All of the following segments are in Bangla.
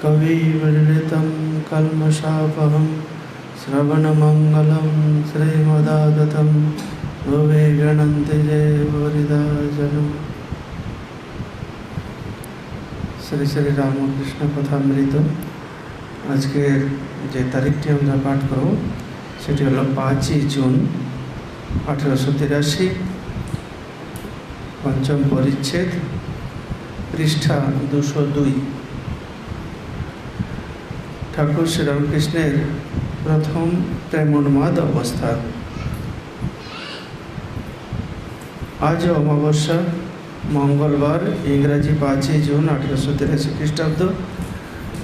कविवर्णितं कल्मषापहं श्रवणमङ्गलं श्रीमदागतं भुवे गणन्ति जयवरिदा जनम् শ্রী শ্রী রামকৃষ্ণ কথামৃত আজকের যে তারিখটি আমরা পাঠ করব সেটি হলো পাঁচই জুন আঠেরোশো তিরাশি পঞ্চম পরিচ্ছেদ পৃষ্ঠা দুশো দুই ঠাকুর শ্রীরামকৃষ্ণের প্রথম প্রেমোন্মাদ অবস্থা। আজ অমাবস্যা, মঙ্গলবার, ইংরাজি পাঁচই জুন আঠেরোশো তিরাশি খ্রিস্টাব্দ।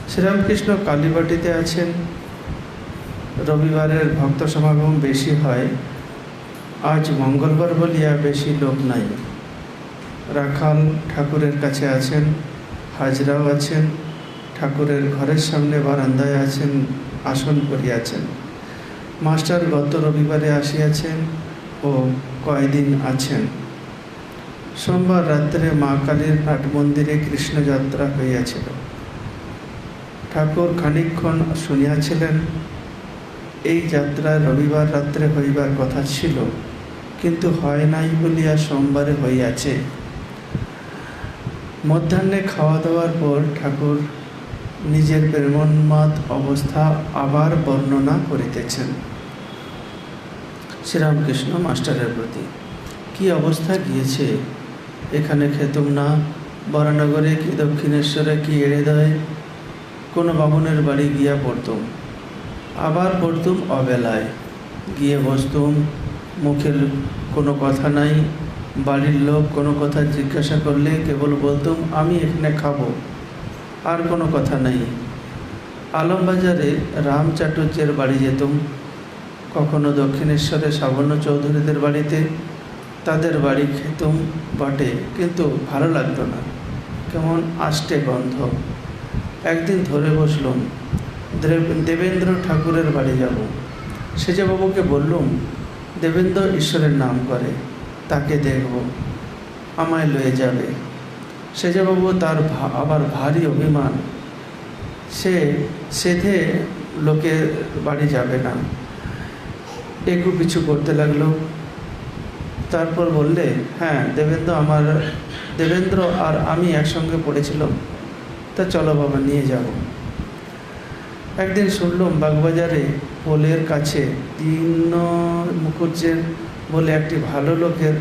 শ্রীরামকৃষ্ণ কালীবাটিতে আছেন। রবিবারের ভক্ত সমাগম বেশি হয়। আজ মঙ্গলবার বলিয়া বেশি লোক নাই। রাখাল ঠাকুরের কাছে আছেন, হাজরাও আছেন। ঠাকুরের ঘরের সামনে বারান্দায় আছেন, আসন করিয়াছেন। মাস্টার গত রবিবারে আসিয়াছেন ও কয়দিন আছেন। সোমবার রাত্রে মা কালীর নাট মন্দিরে কৃষ্ণযাত্রা হইয়াছিল। ঠাকুর খানিকক্ষণ শুনিয়াছিলেন, এই যাত্রা রবিবার রাত্রে হইবার কথা ছিল, কিন্তু হয় নাই বলিয়া সোমবারে হইয়াছে। মধ্যাহ্নে খাওয়া দাওয়ার পর ঠাকুর নিজের প্রেমোন্মাদ অবস্থা আবার বর্ণনা করিতেছেন। শ্রীরামকৃষ্ণ মাস্টারের প্রতি, কি অবস্থা গিয়েছে? এখানে খেতুম না? বরানগরে কি দক্ষিণেশ্বরে কি এড়ে দেয় কোনো বামুনের বাড়ি গিয়া পড়তুম। আবার পড়তুম অবেলায়। গিয়ে বসতুম। মুখের কোনো কথা নাই। বাড়ির লোক কোনো কথা জিজ্ঞাসা করলে কেবল বলতুম, আমি এখানে খাব আর কোনো কথা নাই। আলমবাজারে রাম চাটুর্যের বাড়ি যেতুম। কখনো দক্ষিণেশ্বরে সাবর্ণ চৌধুরীদের বাড়িতে তাদের বাড়ি খেতুম বটে, কিন্তু ভালো লাগতো না। কেমন আষ্টে গন্ধ। একদিন ধরে বসলুম, দেব- দেবেন্দ্র ঠাকুরের বাড়ি যাব। সেজাবাবুকে বললুম, দেবেন্দ্র ঈশ্বরের নাম করে, তাকে দেখব, আমায় লয়ে যাবে। সেজাবাবু তার আবার ভারী অভিমান, সে সেধে লোকের বাড়ি যাবে না। একটু পিছু করতে লাগল। তারপর বললে হ্যাঁ দেবেন্দ্র আমার, দেবেন্দ্র আর আমি একসঙ্গে পড়েছিলাম। তা চলো বাবা, নিয়ে যাব। একদিন শুনলাম বাগবাজারে পোলের কাছে তিন মুখুজ্জের বলে একটি ভালো লোকের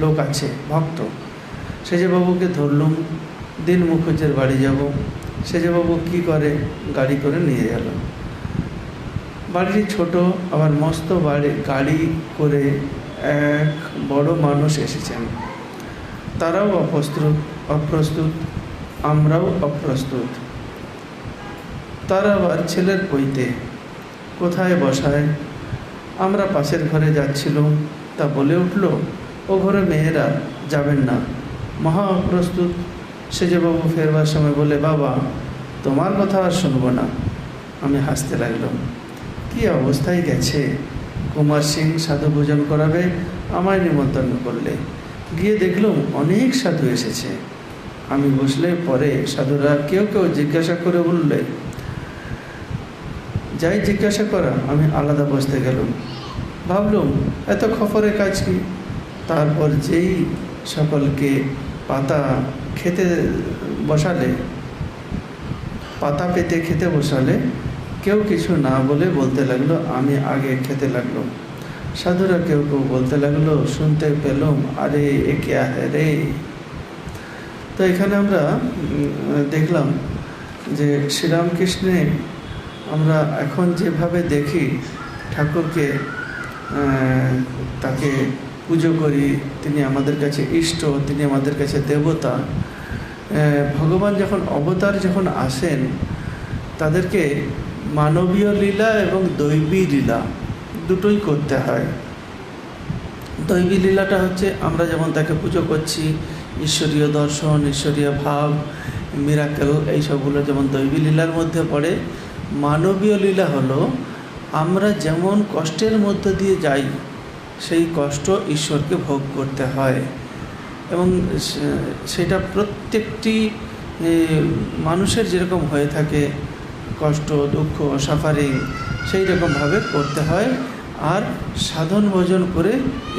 লোক আছে, ভক্ত। সেজেবাবুকে ধরলুম, দিন মুখুজ্জের বাড়ি যাব। সেজেবাবু কি করে? গাড়ি করে নিয়ে গেল। বাড়িটি ছোট, আবার মস্ত বাড়ি, গাড়ি করে এক বড় মানুষ এসেছেন। তারাও অপ্রস্তুত অপ্রস্তুত, আমরাও অপ্রস্তুত। তারা আবার ছেলের বইতে, কোথায় বসায়? আমরা পাশের ঘরে যাচ্ছিলাম, তা বলে উঠল, ও ঘরে মেয়েরা যাবেন না। মহা অপ্রস্তুত সেজবাবু ফেরবার সময় বলে, বাবা, তোমার কথা আর শুনব না। আমি হাসতে লাগলাম। কি অবস্থায় গেছে? কুমার সিং সাধু ভোজন করাবে, আমায় নিমন্ত্রণ করলে। গিয়ে দেখলাম অনেক সাধু এসেছে। আমি বসলে পরে সাধুরা কেউ কেউ জিজ্ঞাসা করে বললে, যাই জিজ্ঞাসা করা, আমি আলাদা বসতে গেলাম। ভাবলুম, এত খবরের কাজ কি? তারপর যেই সকলকে পাতা খেতে বসালে, পাতা পেতে খেতে বসালে কেউ কিছু না বলে বলতে লাগল, আমি আগে খেতে লাগল। সাধুরা কেউ কেউ বলতে লাগল, শুনতে পেলাম, আরে এ হ্যাঁ রে? তো এখানে আমরা দেখলাম যে শ্রীরামকৃষ্ণে আমরা এখন যেভাবে দেখি ঠাকুরকে তাকে পুজো করি, তিনি আমাদের কাছে ইষ্ট, তিনি আমাদের কাছে দেবতা। ভগবান যখন অবতার যখন আসেন, তাদেরকে মানবীয় লীলা এবং দৈবী লীলা দুটোই করতে হয়। দৈবী লীলাটা হচ্ছে আমরা যেমন তাকে পুজো করছি, ঈশ্বরীয় দর্শন, ঈশ্বরীয় ভাব মিরাকেল এইসবগুলো যেমন দৈবী লীলার মধ্যে পড়ে, মানবীয় লীলা হলো আমরা যেমন কষ্টের মধ্য দিয়ে যাই সেই কষ্ট ঈশ্বরকে ভোগ করতে হয়। এবং সেটা প্রত্যেকটি মানুষের যেরকম হয়ে থাকে, কষ্ট, দুঃখ সাফারিং সেই রকমভাবে করতে হয় আর সাধন ভোজন করে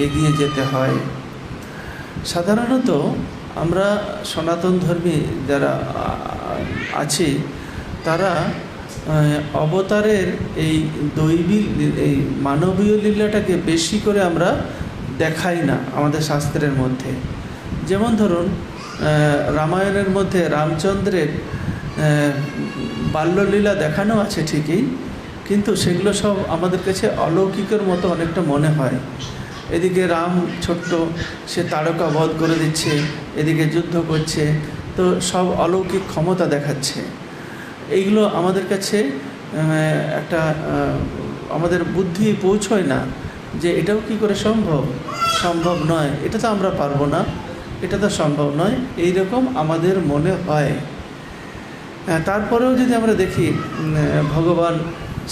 এগিয়ে যেতে হয়। সাধারণত আমরা সনাতন ধর্মী যারা আছি, তারা অবতারের এই দৈবিক এই মানবীয় লীলাটাকে বেশি করে আমরা দেখাই না আমাদের শাস্ত্রের মধ্যে। যেমন ধরুন রামায়ণের মধ্যে রামচন্দ্রের বাল্যলীলা দেখানো আছে ঠিকই, কিন্তু সেগুলো সব আমাদের কাছে অলৌকিকের মতো অনেকটা মনে হয়। এদিকে রাম ছোট্ট, সে তারকা বধ করে দিচ্ছে, এদিকে যুদ্ধ করছে, তো সব অলৌকিক ক্ষমতা দেখাচ্ছে। এইগুলো আমাদের কাছে একটা আমাদের বুদ্ধি পৌঁছয় না যে এটাও কি করে সম্ভব? সম্ভব নয়। এটা তো আমরা পারব না। এটা তো সম্ভব নয়। এই রকম আমাদের মনে হয়। তারপরেও যদি আমরা দেখি ভগবান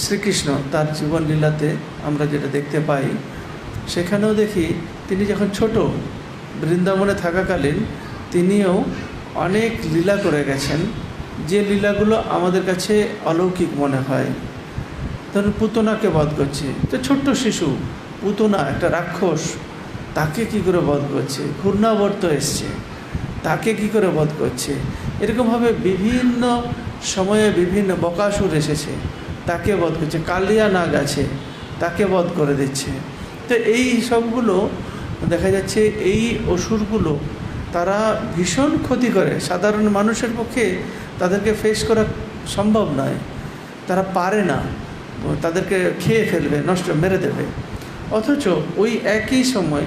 শ্রীকৃষ্ণ তার জীবন লীলাতে আমরা যেটা দেখতে পাই, সেখানেও দেখি তিনি যখন ছোট, বৃন্দাবনে থাকাকালীন তিনিও অনেক লীলা করে গেছেন। যে লীলাগুলো আমাদের কাছে অলৌকিক মনে হয় ধরুন পুতনাকে বধ করছে। তো ছোট্ট শিশু, পুতনা, একটা রাক্ষস, তাকে কি করে বধ করছে? ঘূর্ণাবর্ত এসছে, তাকে কি করে বধ করছে? এরকমভাবে বিভিন্ন সময়ে বিভিন্ন বকাসুর এসেছে, তাকে বধ করছে। কালিয়া নাগ আছে, তাকে বধ করে দিচ্ছে। তো এই সবগুলো দেখা যাচ্ছে এই অসুরগুলো তারা ভীষণ ক্ষতি করে। সাধারণ মানুষের পক্ষে তাদেরকে ফেস করা সম্ভব নয়। তারা পারে না। তাদেরকে খেয়ে ফেলবে, নষ্ট মেরে দেবে। অথচ ওই একই সময়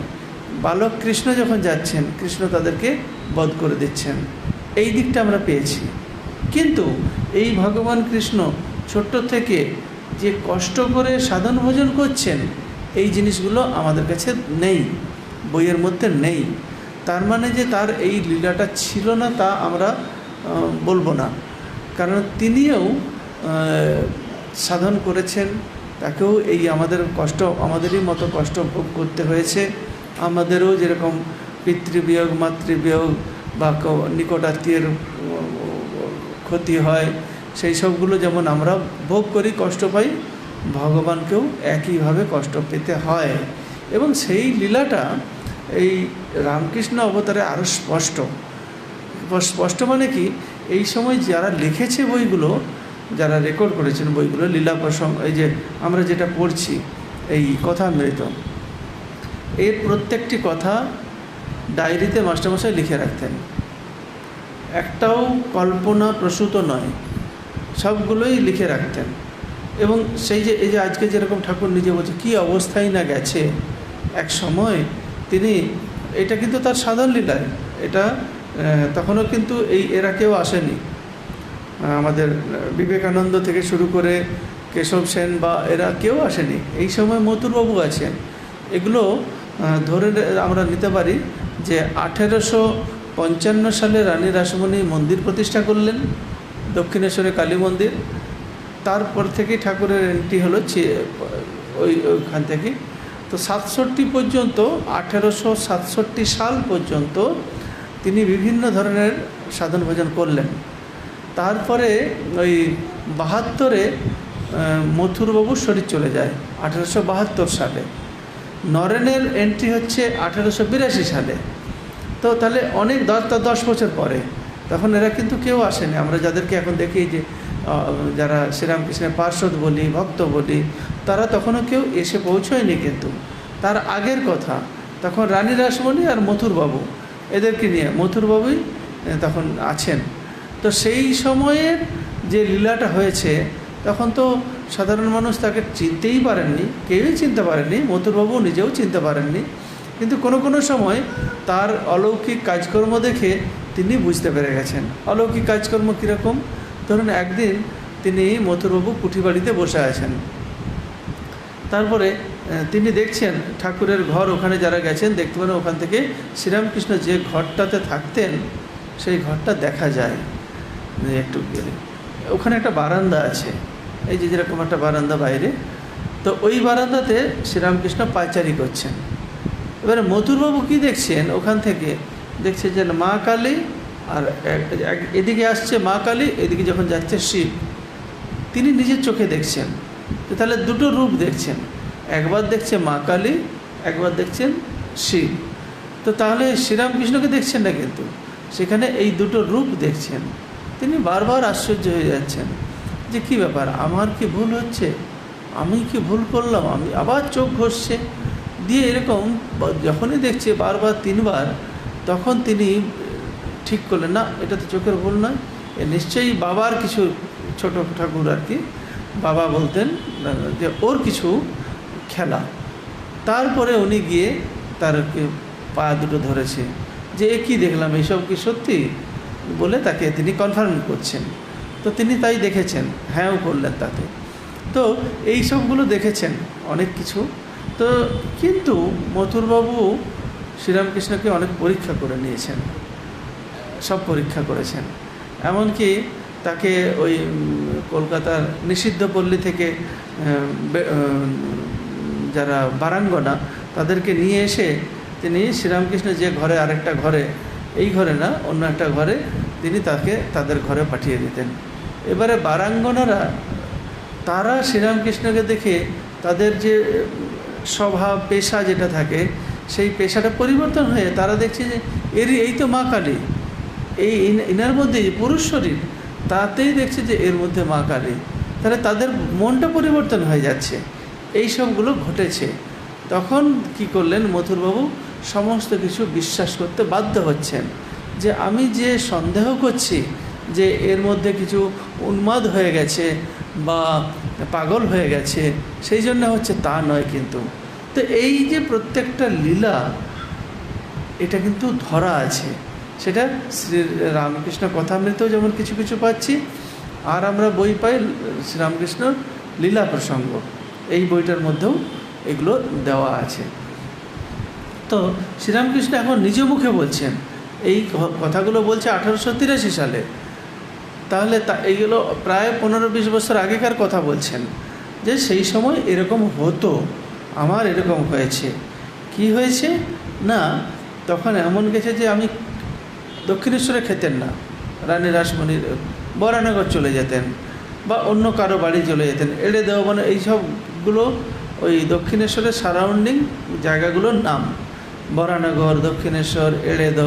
বালক কৃষ্ণ যখন যাচ্ছেন, কৃষ্ণ তাদেরকে বধ করে দিচ্ছেন। এই দিকটা আমরা পেয়েছি। কিন্তু এই ভগবান কৃষ্ণ ছোট্ট থেকে যে কষ্ট করে সাধন ভোজন করছেন, এই জিনিসগুলো আমাদের কাছে নেই, বইয়ের মধ্যে নেই। তার মানে যে তার এই লীলাটা ছিল না তা আমরা বলব না। কারণ তিনিও সাধন করেছেন তাকেও এই আমাদের কষ্ট আমাদেরই মতো কষ্ট ভোগ করতে হয়েছে। আমাদেরও যেরকম পিতৃবিয়োগ মাতৃবিয়োগ বা নিকটাত্মীয়ের উম, ক্ষতি হয় সেই সবগুলো যেমন আমরা ভোগ করি কষ্ট পাই ভগবানকেও একইভাবে কষ্ট পেতে হয়। এবং সেই লীলাটা এই রামকৃষ্ণ অবতারে আরও স্পষ্ট। স্পষ্ট মানে কি? এই সময় যারা লিখেছে বইগুলো, যারা রেকর্ড করেছেন বইগুলো, লীলা প্রসঙ্গ, এই যে আমরা যেটা পড়ছি, এই কথামৃত এর প্রত্যেকটি কথা ডায়েরিতে মাস্টারমশাই লিখে রাখতেন। একটাও কল্পনা প্রসূত নয়, সবগুলোই লিখে রাখতেন। এবং সেই যে, এই যে আজকে যেরকম ঠাকুর নিজে বলছে, কী অবস্থায় না গেছে? এক সময় তিনি, এটা কিন্তু তার সাধন লীলায়, এটা তখনও কিন্তু এই এরা কেউ আসেনি। আমাদের বিবেকানন্দ থেকে শুরু করে কেশব সেন বা এরা কেউ আসেনি। এই সময় মথুরবাবু আছেন। এগুলো ধরে আমরা নিতে পারি যে আঠেরোশো পঞ্চান্ন সালে রানী রাসমণি মন্দির প্রতিষ্ঠা করলেন, দক্ষিণেশ্বরে কালী মন্দির। তারপর থেকেই ঠাকুরের এন্ট্রি হলো ওই, ওইখান থেকে। তো সাতষট্টি পর্যন্ত, আঠেরোশো সাতষট্টি সাল পর্যন্ত তিনি বিভিন্ন ধরনের সাধন ভোজন করলেন। তারপরে ওই বাহাত্তরে মথুরবাবুর শরীর চলে যায়, আঠেরোশো বাহাত্তর সালে। নরেনের এন্ট্রি হচ্ছে আঠেরোশো বিরাশি সালে। তো তাহলে অনেক দশ দশ বছর পরে। তখন এরা কিন্তু কেউ আসেনি। আমরা যাদেরকে এখন দেখি যে যারা শ্রীরামকৃষ্ণের পার্শ্বদ বলি, ভক্ত বলি, তারা তখনও কেউ এসে পৌঁছয়নি কিন্তু। তার আগের কথা, তখন রানী রাসমণি আর মথুরবাবু। এদেরকে নিয়ে। মথুরবাবুই তখন আছেন। তো সেই সময়ের যে লীলাটা হয়েছে, তখন তো সাধারণ মানুষ তাকে চিনতেই পারেননি, কেউই চিনতে পারেননি, মথুরবাবু নিজেও চিনতে পারেননি। কিন্তু কোনো কোনো সময় তার অলৌকিক কাজকর্ম দেখে তিনি বুঝতে পেরে গেছেন। অলৌকিক কাজকর্ম কীরকম? ধরুন একদিন তিনি মথুরবাবু কুঠিবাড়িতে বসে আছেন। তারপরে তিনি দেখছেন ঠাকুরের ঘর ওখানে যারা গেছেন, দেখতে পারেন ওখান থেকে শ্রীরামকৃষ্ণ যে ঘরটাতে থাকতেন, সেই ঘরটা দেখা যায়। একটু গেলে। ওখানে একটা বারান্দা আছে। এই যে যেরকম একটা বারান্দা বাইরে। তো ওই বারান্দাতে শ্রীরামকৃষ্ণ পায়চারি করছেন। এবারে মথুরবাবু কি দেখছেন ওখান থেকে? দেখছে যে মা কালী আর এদিকে আসছে মা কালী, এদিকে যখন যাচ্ছে শিব। তিনি নিজের চোখে দেখছেন। তাহলে দুটো রূপ দেখছেন। একবার দেখছে মা কালী, একবার দেখছেন শিব। তো তাহলে শ্রীরামকৃষ্ণকে দেখছেন না কিন্তু, সেখানে এই দুটো রূপ দেখছেন। তিনি বারবার আশ্চর্য হয়ে যাচ্ছেন যে কি ব্যাপার, আমার কি ভুল হচ্ছে? আমি কি ভুল করলাম? আমি আবার চোখ ঘষছে। দিয়ে এরকম যখনই দেখছে বারবার তিনবার, তখন তিনি ঠিক করলেন, না, এটা তো চোখের ভুল নয়। এ নিশ্চয়ই বাবার কিছু ছোট ঠাকুর আর কি, বাবা বলতেন যে, ওর কিছু খেলা। তারপরে উনি গিয়ে তার পা দুটো ধরেছে। যে কী দেখলাম? এইসব কি সত্যি? বলে তাকে তিনি কনফার্ম করছেন। তো তিনি তাই দেখেছেন। হ্যাঁও করলেন তাতে। তো এই সবগুলো দেখেছেন অনেক কিছু। তো কিন্তু মথুরবাবু শ্রীরামকৃষ্ণকে অনেক পরীক্ষা করে নিয়েছেন। সব পরীক্ষা করেছেন। এমনকি তাকে ওই কলকাতার নিষিদ্ধ পল্লী থেকে যারা বারাঙ্গনা, তাদেরকে নিয়ে এসে তিনি শ্রীরামকৃষ্ণ যে ঘরে আরেকটা ঘরে, এই ঘরে না, অন্য একটা ঘরে তিনি তাকে, তাদের ঘরে পাঠিয়ে দিতেন। এবারে বারাঙ্গনারা, তারা শ্রীরামকৃষ্ণকে দেখে তাদের যে স্বভাব, পেশা যেটা থাকে, সেই পেশাটা পরিবর্তন হয়ে তারা দেখছে যে, এরই, এই তো মা কালী। এই ইনার মধ্যে পুরুষ শরীর, তাতেই দেখছে যে এর মধ্যে মা কালী। তাহলে তাদের মনটা পরিবর্তন হয়ে যাচ্ছে। এই সবগুলো ঘটেছে। তখন কি করলেন মথুরবাবু? সমস্ত কিছু বিশ্বাস করতে বাধ্য হচ্ছেন যে আমি যে সন্দেহ করছি যে এর মধ্যে কিছু উন্মাদ হয়ে গেছে বা পাগল হয়ে গেছে, সেই জন্য হচ্ছে তা নয় কিন্তু। তো এই যে প্রত্যেকটা লীলা, এটা কিন্তু ধরা আছে। সেটা শ্রী রামকৃষ্ণ কথামৃতেও যেমন কিছু কিছু পাচ্ছি, আর আমরা বই পাই শ্রীরামকৃষ্ণ লীলা প্রসঙ্গ। এই বইটার মধ্যেও এগুলো দেওয়া আছে। তো শ্রীরামকৃষ্ণ এখন নিজ মুখে বলছেন, এই কথাগুলো বলছে আঠারোশো তিরাশি সালে। তাহলে তা এইগুলো প্রায় পনেরো বিশ বছর আগেকার কথা বলছেন যে সেই সময় এরকম হতো, আমার এরকম হয়েছে। কি হয়েছে? না, তখন এমন গেছে যে আমি দক্ষিণেশ্বরে খেতেন না, রানী রাসমণির বরানগর চলে যেতেন বা অন্য কারও বাড়ি চলে যেতেন, এড়ে দেওয়া মানে এইসবগুলো ওই দক্ষিণেশ্বরের সারাউন্ডিং জায়গাগুলোর নাম। বরানগর, দক্ষিণেশ্বর, এড়েদ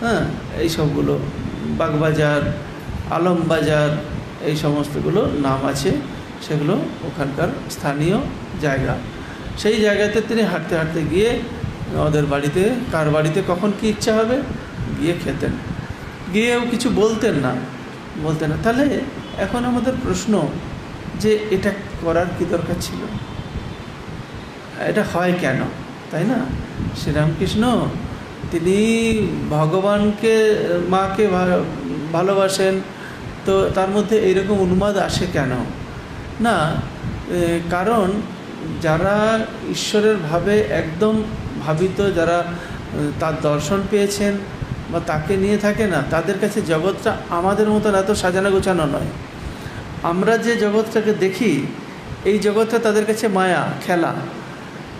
হ্যাঁ এই সবগুলো। বাগবাজার, আলমবাজার, এই সমস্তগুলো নাম আছে। সেগুলো ওখানকার স্থানীয় জায়গা। সেই জায়গাতে তিনি হাঁটতে হাঁটতে গিয়ে ওদের বাড়িতে, কার বাড়িতে কখন কি ইচ্ছা হবে, গিয়ে খেতেন। গিয়েও কিছু বলতেন না। বলতেন না। তাহলে এখন আমাদের প্রশ্ন যে এটা করার কি দরকার ছিল? এটা হয় কেন? তাই না? শ্রীরামকৃষ্ণ, তিনি ভগবানকে, মাকে ভালোবাসেন, তো তার মধ্যে এইরকম উন্মাদ আসে কেন? না কারণ যারা ঈশ্বরের ভাবে একদম ভাবিত, যারা তার দর্শন পেয়েছেন বা তাকে নিয়ে থাকে না, তাদের কাছে জগৎটা আমাদের মতন এত সাজানো গোছানো নয়। আমরা যে জগৎটাকে দেখি, এই জগৎটা তাদের কাছে মায়া, খেলা।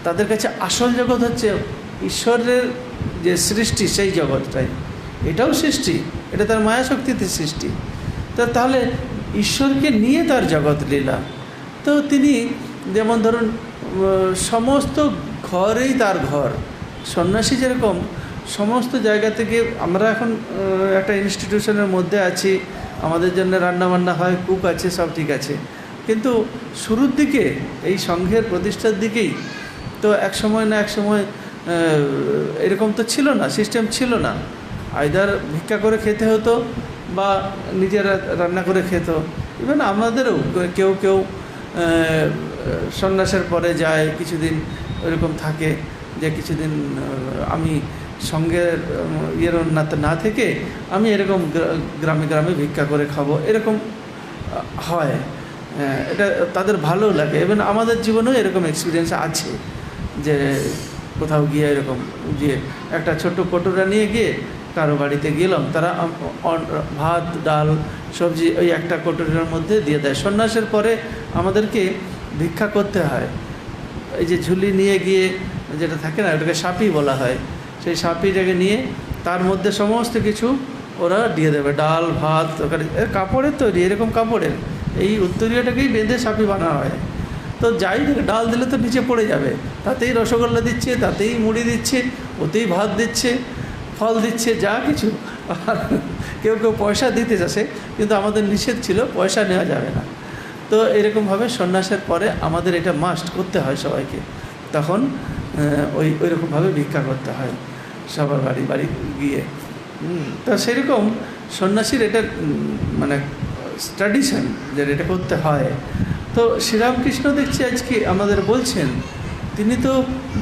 তাদের কাছে আসল জগৎ হচ্ছে ঈশ্বরের যে সৃষ্টি, সেই জগৎটাই। এটাও সৃষ্টি, এটা তার মায়া শক্তিতে সৃষ্টি। তা তাহলে ঈশ্বরকে নিয়ে তার জগৎ লীলা। তো তিনি যেমন ধরুন সমস্ত ঘরেই তার ঘর। সন্ন্যাসী যেরকম, সমস্ত জায়গা থেকে আমরা এখন একটা ইনস্টিটিউশনের মধ্যে আছি। আমাদের জন্য রান্নাবান্না হয় কুক আছে, সব ঠিক আছে। কিন্তু শুরুর দিকে, এই সংঘের প্রতিষ্ঠার দিকেই তো এক সময় না এক সময় এরকম তো ছিল না সিস্টেম ছিল না। আইদার ভিক্ষা করে খেতে হতো বা নিজেরা রান্না করে খেত। ইভেন আমাদেরও কেউ কেউ সন্ন্যাসের পরে যায়, কিছুদিন ওইরকম থাকে যে কিছুদিন আমি সঙ্গের উম, ইয়ের না না থেকে আমি এরকম গ্রা- গ্রামে গ্রামে ভিক্ষা করে খাব এরকম হয়। হ্যাঁ, এটা তাদের ভালো লাগে। এবং আমাদের জীবনেও এরকম এক্সপিরিয়েন্স আছে যে কোথাও গিয়ে এরকম যে একটা ছোট্ট কটোরা নিয়ে গিয়ে কারও বাড়িতে গেলাম তারা ভাত ডাল সবজি ওই একটা কটোরের মধ্যে দিয়ে দেয়। সন্ন্যাসের পরে আমাদেরকে ভিক্ষা করতে হয়। এই যে ঝুলি নিয়ে গিয়ে যেটা থাকে না ওটাকে সাপি বলা হয়। সেই সাপিটাকে নিয়ে তার মধ্যে সমস্ত কিছু ওরা দিয়ে দেবে। ডাল, ভাত এর কাপড়ের তৈরি, এরকম কাপড়ের। এই উত্তরীয়টাকেই বেঁধে সাপি বানা হয়। তো যাই ডাল দিলে তো নিচে পড়ে যাবে। তাতেই রসগোল্লা দিচ্ছে, তাতেই মুড়ি দিচ্ছে, ওতেই ভাত দিচ্ছে, ফল দিচ্ছে, যা কিছু। আর কেউ কেউ পয়সা দিতে চাষে, কিন্তু আমাদের নিষেধ ছিল, পয়সা নেওয়া যাবে না। তো এরকমভাবে সন্ন্যাসের পরে আমাদের এটা মাস্ট করতে হয় সবাইকে। তখন ওই ওই রকমভাবে ভিক্ষা করতে হয় সবার বাড়ি বাড়ি গিয়ে। তো সেরকম সন্ন্যাসীর এটা মানে ট্র্যাডিশন যে এটা করতে হয়। তো শ্রীরামকৃষ্ণ দেখছি আজকে আমাদের বলছেন, তিনি তো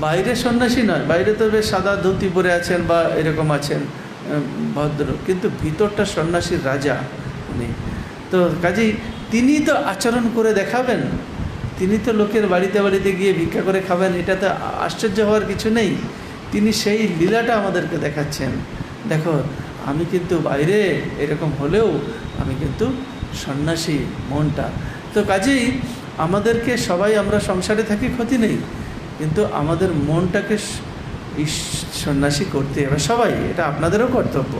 বাইরে সন্ন্যাসী নয়, বাইরে তো বেশ সাদা ধুতি পরে আছেন বা এরকম আছেন ভদ্র, কিন্তু ভিতরটা সন্ন্যাসীর রাজা উনি। তো কাজেই তিনি তো আচরণ করে দেখাবেন? তিনি তো লোকের বাড়িতে বাড়িতে গিয়ে ভিক্ষা করে খাবেন, এটা তো আশ্চর্য হওয়ার কিছু নেই। তিনি সেই লীলাটা আমাদেরকে দেখাচ্ছেন। দেখো, আমি কিন্তু বাইরে এরকম হলেও আমি কিন্তু সন্ন্যাসী, মনটা। তো কাজেই আমাদেরকে সবাই আমরা সংসারে থাকি, ক্ষতি নেই। কিন্তু আমাদের মনটাকে সন্ন্যাসী করতে হবে। সবাই, এটা আপনাদেরও কর্তব্য।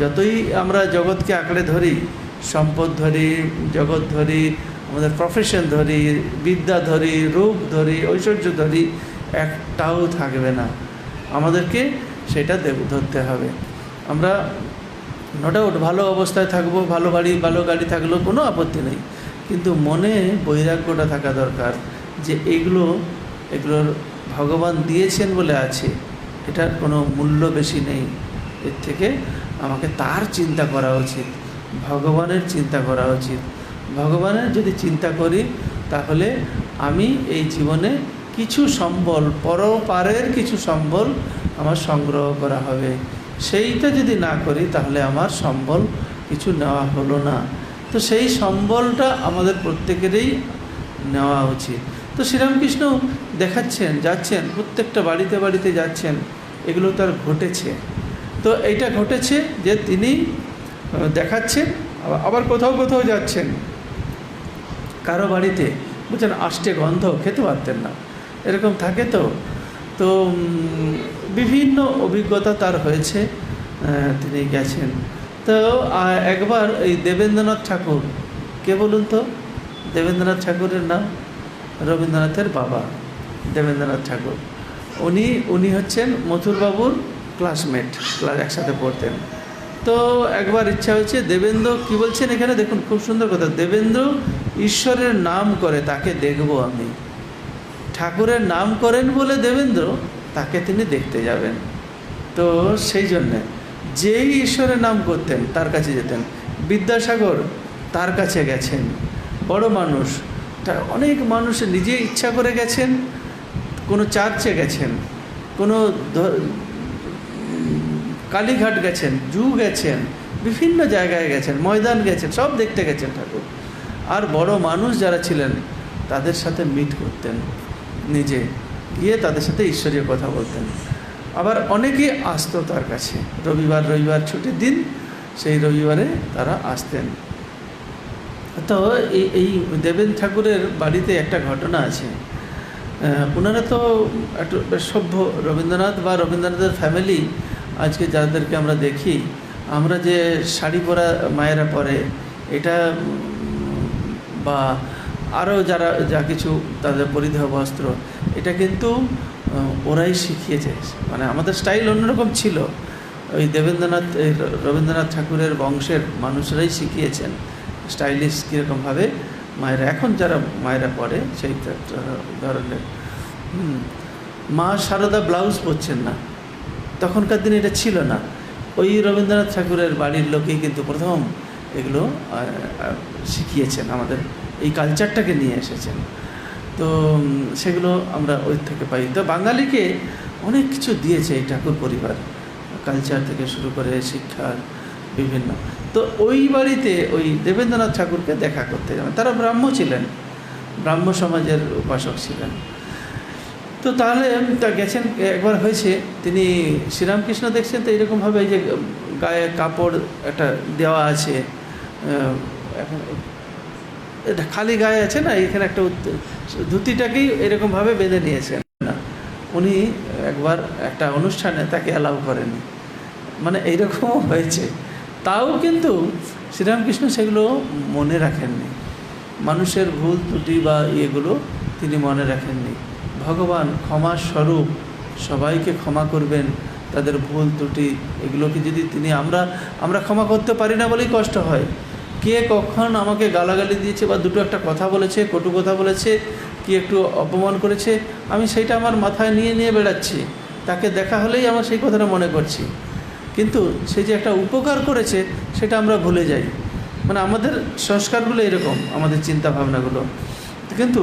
যতই আমরা জগৎকে আঁকড়ে ধরি, সম্পদ ধরি, জগৎ ধরি আমাদের প্রফেশন ধরি, বিদ্যা ধরি, রূপ ধরি, ঐশ্বর্য ধরি, একটাও থাকবে না। আমাদেরকে সেটা ধরতে হবে। আমরা নো ডাউট ভালো অবস্থায় থাকব, ভালো বাড়ি, ভালো গাড়ি থাকলেও কোনো আপত্তি নেই। কিন্তু মনে বৈরাগ্যটা থাকা দরকার যে এগুলো, এগুলোর ভগবান দিয়েছেন বলে আছে, এটার কোনো মূল্য বেশি নেই। এর থেকে আমাকে তার চিন্তা করা উচিত, ভগবানের চিন্তা করা উচিত। ভগবানের যদি চিন্তা করি, তাহলে আমি এই জীবনে কিছু সম্বল, পরপারের কিছু সম্বল আমার সংগ্রহ করা হবে। সেইটা যদি না করি, তাহলে আমার সম্বল কিছু নেওয়া হলো না। তো সেই সম্বলটা আমাদের প্রত্যেকেরই নেওয়া উচিত। তো শ্রীরামকৃষ্ণ দেখাচ্ছেন, যাচ্ছেন, প্রত্যেকটা বাড়িতে বাড়িতে যাচ্ছেন, এগুলো তার ঘটেছে। তো এইটা ঘটেছে যে তিনি দেখাচ্ছেন, আবার- কোথাও কোথাও যাচ্ছেন। কারও বাড়িতে বুঝছেন, আষ্টে গন্ধ খেতে পারতেন না। এরকম থাকে তো? তো বিভিন্ন অভিজ্ঞতা তার হয়েছে তিনি গেছেন। তো একবার এই দেবেন্দ্রনাথ ঠাকুর, কে বলুন তো? দেবেন্দ্রনাথ ঠাকুরের নাম? রবীন্দ্রনাথের বাবা, দেবেন্দ্রনাথ ঠাকুর। উনি উনি হচ্ছেন মথুরবাবুর ক্লাসমেট ক্লাস একসাথে পড়তেন। তো একবার ইচ্ছা হয়েছে, দেবেন্দ্র কি বলছেন এখানে? দেখুন, খুব সুন্দর কথা। দেবেন্দ্র ঈশ্বরের নাম করে, তাকে দেখব আমি। ঠাকুরের নাম করেন বলে দেবেন্দ্র, তাকে তিনি দেখতে যাবেন। তো সেই জন্যে, যেই ঈশ্বরের নাম করতেন, তার কাছে যেতেন। বিদ্যাসাগর তার কাছে গেছেন। বড় মানুষ অনেক মানুষ নিজে ইচ্ছা করে গেছেন, কোনো চার্চে গেছেন, কোনো কালীঘাট গেছেন, জু গেছেন, বিভিন্ন জায়গায় গেছেন, ময়দান গেছেন, সব দেখতে গেছেন ঠাকুর। আর বড় মানুষ যারা ছিলেন, তাদের সাথে মিট করতেন নিজে, গিয়ে তাদের সাথে ঈশ্বরীয় কথা বলতেন। আবার অনেকে আসতো তার কাছে, রবিবার রবিবার ছুটির দিন, সেই রবিবারে তারা আসতেন। তো এই এই দেবেন ঠাকুরের বাড়িতে একটা ঘটনা আছে। ওনারা তো একটু সভ্য রবীন্দ্রনাথ বা রবীন্দ্রনাথের ফ্যামিলি আজকে যাদেরকে আমরা দেখি, আমরা যে শাড়ি পরা মায়েরা পরে, এটা বা আরও যারা, যা কিছু তাদের পরিধেয় বস্ত্র, এটা কিন্তু ওরাই শিখিয়েছে। মানে আমাদের স্টাইল অন্যরকম ছিল। ওই দেবেন্দ্রনাথ রবীন্দ্রনাথ ঠাকুরের বংশের মানুষরাই শিখিয়েছেন স্টাইলিশ কীরকমভাবে মায়েরা। এখন যারা মায়েরা পরে, সেই ধরনের। মা সারদা ব্লাউজ পরছেন না। তখনকার দিনে এটা ছিল না। ওই রবীন্দ্রনাথ ঠাকুরের বাড়ির লোকেই কিন্তু প্রথম এগুলো শিখিয়েছেন, আমাদের এই কালচারটাকে নিয়ে এসেছেন। তো সেগুলো আমরা ওই থেকে পাই। তো বাঙালিকে অনেক কিছু দিয়েছে এই ঠাকুর পরিবার কালচার থেকে শুরু করে শিক্ষা বিভিন্ন। তো ওই বাড়িতে ওই দেবেন্দ্রনাথ ঠাকুরকে দেখা করতে যাবেন তারা ব্রাহ্ম ছিলেন, ব্রাহ্ম সমাজের উপাসক ছিলেন। তো তাহলে তা গেছেন, একবার হয়েছে, তিনি শ্রীরামকৃষ্ণ দেখছেন, তো এরকমভাবে এই যে গায়ে কাপড় একটা দেওয়া আছে এখন এটা খালি গায়ে আছে না, এখানে একটা ধুতিটাকেই এরকমভাবে বেঁধে নিয়েছেন না। উনি একবার একটা অনুষ্ঠানে তাকে অ্যালাউ করেনি মানে এইরকমও হয়েছে। তাও কিন্তু শ্রীরামকৃষ্ণ সেগুলো মনে রাখেননি। মানুষের ভুল ত্রুটি বা ইয়েগুলো তিনি মনে রাখেননি। ভগবান ক্ষমার স্বরূপ সবাইকে ক্ষমা করবেন, তাদের ভুল ত্রুটি, এগুলোকে যদি তিনি আমরা আমরা ক্ষমা করতে পারি না বলেই কষ্ট হয়। কে কখন আমাকে গালাগালি দিয়েছে বা দুটো একটা কথা বলেছে, কটু কথা বলেছে, কি একটু অপমান করেছে, আমি সেইটা আমার মাথায় নিয়ে নিয়ে বেড়াচ্ছি। তাকে দেখা হলেই আমার সেই কথাটা মনে করছি। কিন্তু সে যে একটা উপকার করেছে, সেটা আমরা ভুলে যাই। মানে আমাদের সংস্কারগুলো এরকম, আমাদের চিন্তা ভাবনাগুলো কিন্তু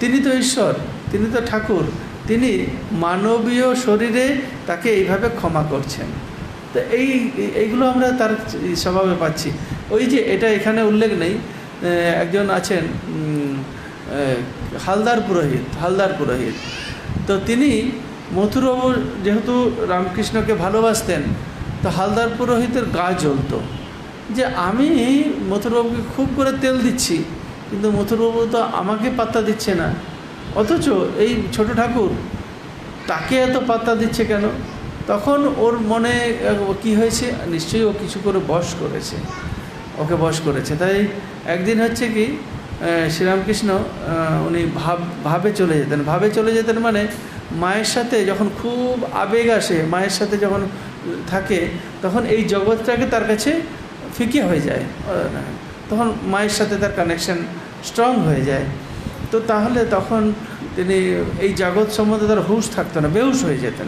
তিনি তো ঈশ্বর। তিনি তো ঠাকুর, তিনি মানবীয় শরীরে তাকে এইভাবে ক্ষমা করছেন। তো এই, এইগুলো আমরা তার স্বভাবে পাচ্ছি। ওই যে এটা এখানে উল্লেখ নেই একজন আছেন হালদার পুরোহিত হালদার পুরোহিত। তো তিনি মথুরবাবু যেহেতু রামকৃষ্ণকে ভালোবাসতেন, তো হালদার পুরোহিতের গা জ্বলতো। যে আমি মথুরবাবুকে খুব করে তেল দিচ্ছি, কিন্তু মথুরবাবু তো আমাকে পাত্তা দিচ্ছে না। অথচ এই ছোট ঠাকুর তাকে এত পাত্তা দিচ্ছে কেন? তখন ওর মনে কি হয়েছে? নিশ্চয়ই ও কিছু করে বশ করেছে। ওকে বশ করেছে। তাই একদিন হচ্ছে কি শ্রীরামকৃষ্ণ উনি ভাব, ভাবে চলে যেতেন। ভাবে চলে যেতেন মানে মায়ের সাথে যখন খুব আবেগ আসে, মায়ের সাথে যখন থাকে, তখন এই জগৎটাকে তার কাছে ফিকে হয়ে যায়। তখন মায়ের সাথে তার কানেকশন স্ট্রং হয়ে যায়। তো তাহলে তখন তিনি এই জগৎ সম্বন্ধে তার হুঁশ থাকতো না, বেহুশ হয়ে যেতেন।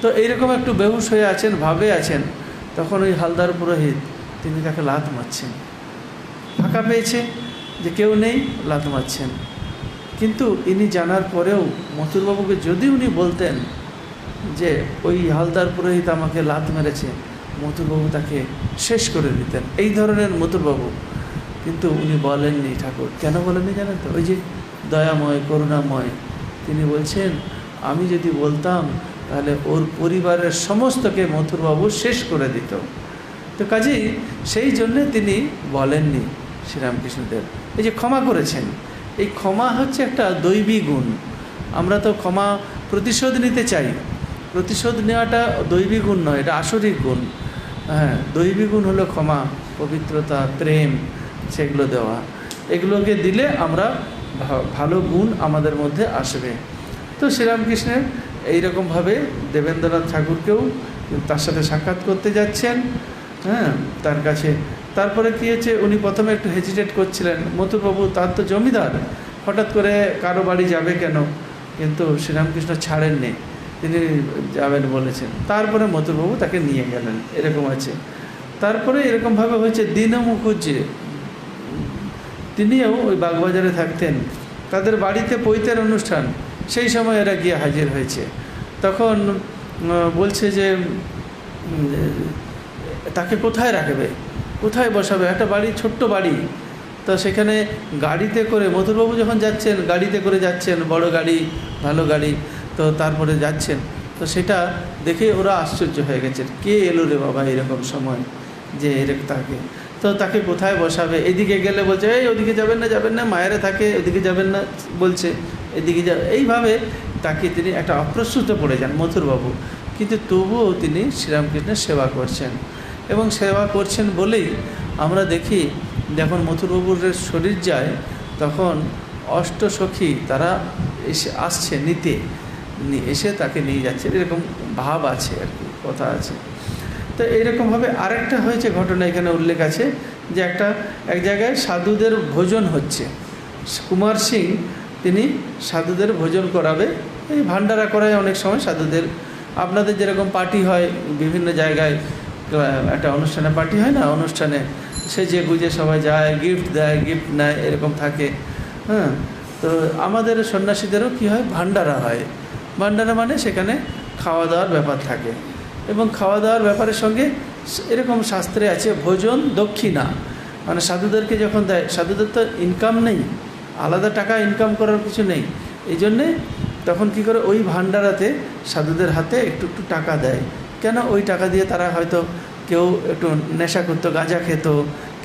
তো এইরকম একটু বেহুশ হয়ে আছেন, ভাবে আছেন, তখন ওই হালদার পুরোহিত তিনি তাকে লাত মারছেন। ফাঁকা পেয়েছে যে কেউ নেই, লাত মারছেন। কিন্তু ইনি জানার পরেও মথুরবাবুকে যদি উনি বলতেন যে ওই হালদার পুরোহিত আমাকে লাত মেরেছে, মথুরবাবু তাকে শেষ করে দিতেন। এই ধরনের মথুরবাবু। কিন্তু উনি বলেননি ঠাকুর। কেন বলেননি জানেন তো? ওই যে দয়াময়, করুণাময়। তিনি বলছেন, আমি যদি বলতাম, তাহলে ওর পরিবারের সমস্তকে মথুরবাবু শেষ করে দিত। তো কাজেই সেই জন্যে তিনি বলেননি শ্রীরামকৃষ্ণদেব। এই যে ক্ষমা করেছেন, এই ক্ষমা হচ্ছে একটা দৈবী গুণ। আমরা তো ক্ষমা প্রতিশোধ নিতে চাই। প্রতিশোধ নেওয়াটা দৈবী গুণ নয়, এটা আসরিক গুণ। হ্যাঁ দৈবী গুণ হলো ক্ষমা, পবিত্রতা, প্রেম, সেগুলো দেওয়া। এগুলোকে দিলে আমরা ভালো গুণ আমাদের মধ্যে আসবে। তো শ্রীরামকৃষ্ণের এইরকমভাবে দেবেন্দ্রনাথ ঠাকুরকেও তার সাথে সাক্ষাৎ করতে যাচ্ছেন হ্যাঁ তার কাছে। তারপরে কী হচ্ছে, উনি প্রথমে একটু হেজিটেট করছিলেন মথুরবাবু তার তো জমিদার, হঠাৎ করে কারও বাড়ি যাবে কেন? কিন্তু শ্রীরামকৃষ্ণ ছাড়েননি, তিনি যাবেন বলেছেন। তারপরে মথুরবাবু তাকে নিয়ে গেলেন, এরকম আছে। তারপরে এরকমভাবে হয়েছে দীন মুখুজ্জি তিনিও ওই বাগবাজারে থাকতেন। তাদের বাড়িতে পৈতের অনুষ্ঠান, সেই সময় এরা গিয়ে হাজির হয়েছে। তখন বলছে যে তাকে কোথায় রাখবে? কোথায় বসাবে? একটা বাড়ি, ছোট্ট বাড়ি। তো সেখানে গাড়িতে করে, মথুরবাবু যখন যাচ্ছেন, গাড়িতে করে যাচ্ছেন, বড় গাড়ি, ভালো গাড়ি, তো তারপরে যাচ্ছেন। তো সেটা দেখে ওরা আশ্চর্য হয়ে গেছে, কে এলো রে বাবা এরকম সময় যে এরকম তাকে। তো তাকে কোথায় বসাবে? এদিকে গেলে বলছে, এই ওদিকে যাবেন না যাবেন না, মায়েরা থাকে ওদিকে যাবেন না, বলছে, এদিকে যাবে এইভাবে তাকে তিনি একটা অপ্রস্তুত পড়ে যান মথুরবাবু। কিন্তু তবুও তিনি শ্রীরামকৃষ্ণের সেবা করছেন। এবং সেবা করছেন বলেই আমরা দেখি, যখন মথুরবাবুর শরীর যায়, তখন অষ্ট অষ্টসখী তারা এসে আসছে নিতে। এসে তাকে নিয়ে যাচ্ছে। এরকম ভাব আছে আর কি, কথা আছে। তো এইরকমভাবে আরেকটা হয়েছে ঘটনা এখানে উল্লেখ আছে, যে একটা, এক জায়গায় সাধুদের ভোজন হচ্ছে। কুমার সিং, তিনি সাধুদের ভোজন করাবে। এই ভান্ডারা করায় অনেক সময় সাধুদের। আপনাদের যেরকম পার্টি হয়, বিভিন্ন জায়গায় একটা অনুষ্ঠানে পার্টি হয় না, অনুষ্ঠানে সে যে গুজে সবাই যায় গিফট দেয় গিফট নেয়, এরকম থাকে। হ্যাঁ তো আমাদের সন্ন্যাসীদেরও কি হয়? ভান্ডারা হয়। ভান্ডারা মানে সেখানে খাওয়া দাওয়ার ব্যাপার থাকে। এবং খাওয়া দাওয়ার ব্যাপারের সঙ্গে এরকম শাস্ত্রে আছে, ভোজন দক্ষিণা। মানে সাধুদেরকে যখন দেয়, সাধুদের তো ইনকাম নেই, আলাদা টাকা ইনকাম করার কিছু নেই। এই জন্যে তখন কি করে, ওই ভান্ডারাতে সাধুদের হাতে একটু একটু টাকা দেয়। কেন ওই টাকা দিয়ে তারা হয়তো কেউ একটু নেশা করতো, গাঁজা খেত,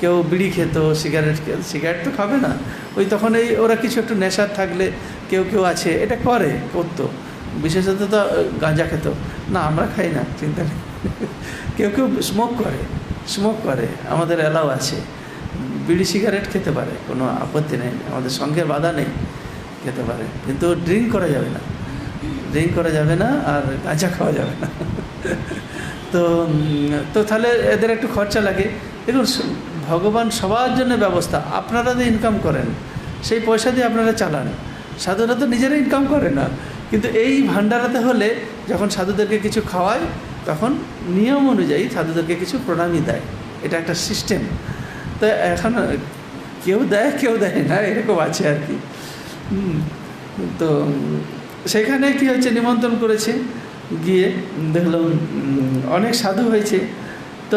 কেউ বিড়ি খেত, সিগারেট সিগারেট তো খাবে না। ওই তখন এই ওরা কিছু একটু নেশার থাকলে কেউ কেউ আছে, এটা করে, করতো। বিশেষত তো গাঁজা খেত। না, আমরা খাই না, চিন্তা নেই। কেউ কেউ স্মোক করে স্মোক করে, আমাদের অ্যালাউ আছে। বিড়ি সিগারেট খেতে পারে, কোনো আপত্তি নেই, আমাদের সঙ্গে বাধা নেই, খেতে পারে। কিন্তু ড্রিঙ্ক করা যাবে না। ড্রিঙ্ক করা যাবে না আর গাঁজা খাওয়া যাবে না। তো তো তাহলে এদের একটু খরচা লাগে। দেখুন ভগবান সবার জন্য ব্যবস্থা। আপনারা যে ইনকাম করেন, সেই পয়সা দিয়ে আপনারা চালান। সাধুরা তো নিজেরা ইনকাম করে না। কিন্তু এই ভান্ডারাতে হলে যখন সাধুদেরকে কিছু খাওয়ায়, তখন নিয়ম অনুযায়ী সাধুদেরকে কিছু প্রণামী দেয়। এটা একটা সিস্টেম। তো এখন কেউ দেয় কেউ দেয় না, এরকম আছে আর কি। তো সেখানে কি হচ্ছে নিমন্ত্রণ করেছে, গিয়ে দেখলাম অনেক সাধু হয়েছে। তো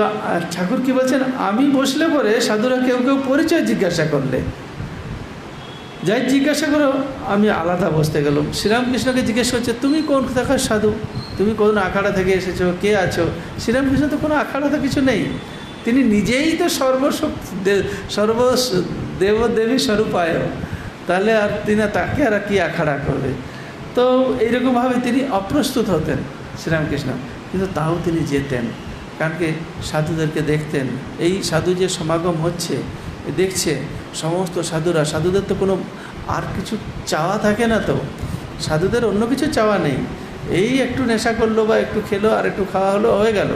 ঠাকুর কি বলছেন, আমি বসলে পরে সাধুরা কেউ কেউ পরিচয় জিজ্ঞাসা করলে। যাই জিজ্ঞাসা করো, আমি আলাদা বসতে গেলাম। শ্রীরামকৃষ্ণকে জিজ্ঞেস করছে, তুমি কোন দেখার সাধু? তুমি কোন আখাড়া থেকে এসেছ? কে আছো? শ্রীরামকৃষ্ণ তো কোনো আখাড়া তো কিছু নেই। তিনি নিজেই তো সর্বশক্তি সর্ব দেব দেবী স্বরূপায়। তাহলে আর তিনি তাকে আর কি আখাড়া করবে? তো এইরকমভাবে তিনি অপ্রস্তুত হতেন শ্রীরামকৃষ্ণ। কিন্তু তাও তিনি যেতেন। কারণ কি, সাধুদেরকে দেখতেন। এই সাধু যে সমাগম হচ্ছে, দেখছে সমস্ত সাধুরা, সাধুদের তো কোনো আর কিছু চাওয়া থাকে না তো। সাধুদের অন্য কিছু চাওয়া নেই। এই একটু নেশা করল বা একটু খেলো আর একটু খাওয়া হলো, হয়ে গেল।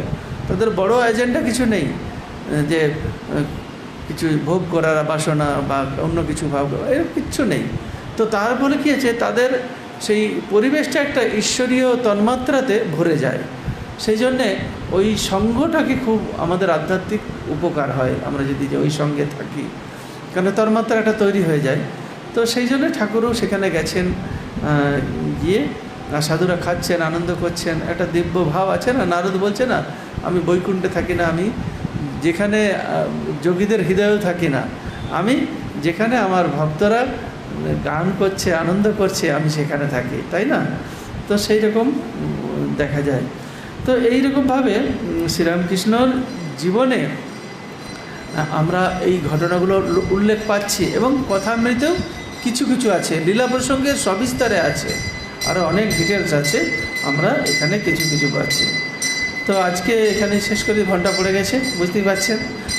তাদের বড় এজেন্ডা কিছু নেই। যে কিছু ভোগ করার বাসনা বা অন্য কিছু ভাব এর কিচ্ছু নেই। তো তার ফলে কী আছে তাদের সেই পরিবেশটা একটা ঈশ্বরীয় তন্মাত্রাতে ভরে যায়। সেই জন্যে ওই সঙ্গটাকে খুব আমাদের আধ্যাত্মিক উপকার হয়। আমরা যদি ওই সঙ্গে থাকি। কারণ তন্মাত্রা একটা তৈরি হয়ে যায়। তো সেই জন্য ঠাকুরও সেখানে গেছেন গিয়ে সাধুরা খাচ্ছেন, আনন্দ করছেন, একটা দিব্য ভাব আছে না? নারদ বলছে, না, আমি বৈকুণ্ঠে থাকি না, আমি যেখানে যোগীদের হৃদয়েও থাকি না। আমি যেখানে আমার ভক্তরা গান করছে, আনন্দ করছে, আমি সেখানে থাকি। তাই না? তো সেই রকম দেখা যায়। তো এইরকমভাবে শ্রীরামকৃষ্ণর জীবনে আমরা এই ঘটনাগুলো উল্লেখ পাচ্ছি এবং কথামৃতেও কিছু কিছু আছে, লীলা প্রসঙ্গে সবিস্তারে আছে আরও অনেক ডিটেলস আছে, আমরা এখানে কিছু কিছু পাচ্ছি। তো আজকে এখানে শেষ করে, ঘণ্টা পড়ে গেছে, বুঝতেই পারছেন,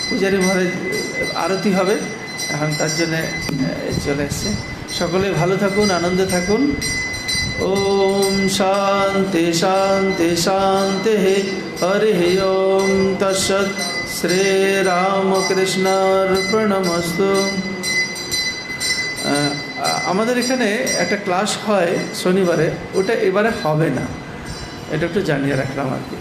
পূজারী মহারাজ আরতি হবে, এখন তার জন্যে চলে এসছে। সকলে ভালো থাকুন, আনন্দে থাকুন। ওম শান্তি শান্তি শান্তি, হরে হে ওম, তৎসৎ। শ্রীরামকৃষ্ণার্পণমস্তু আমাদের এখানে একটা ক্লাস হয় শনিবারে, ওটা এবারে হবে না। এটা একটু জানিয়ে রাখলাম আর কি।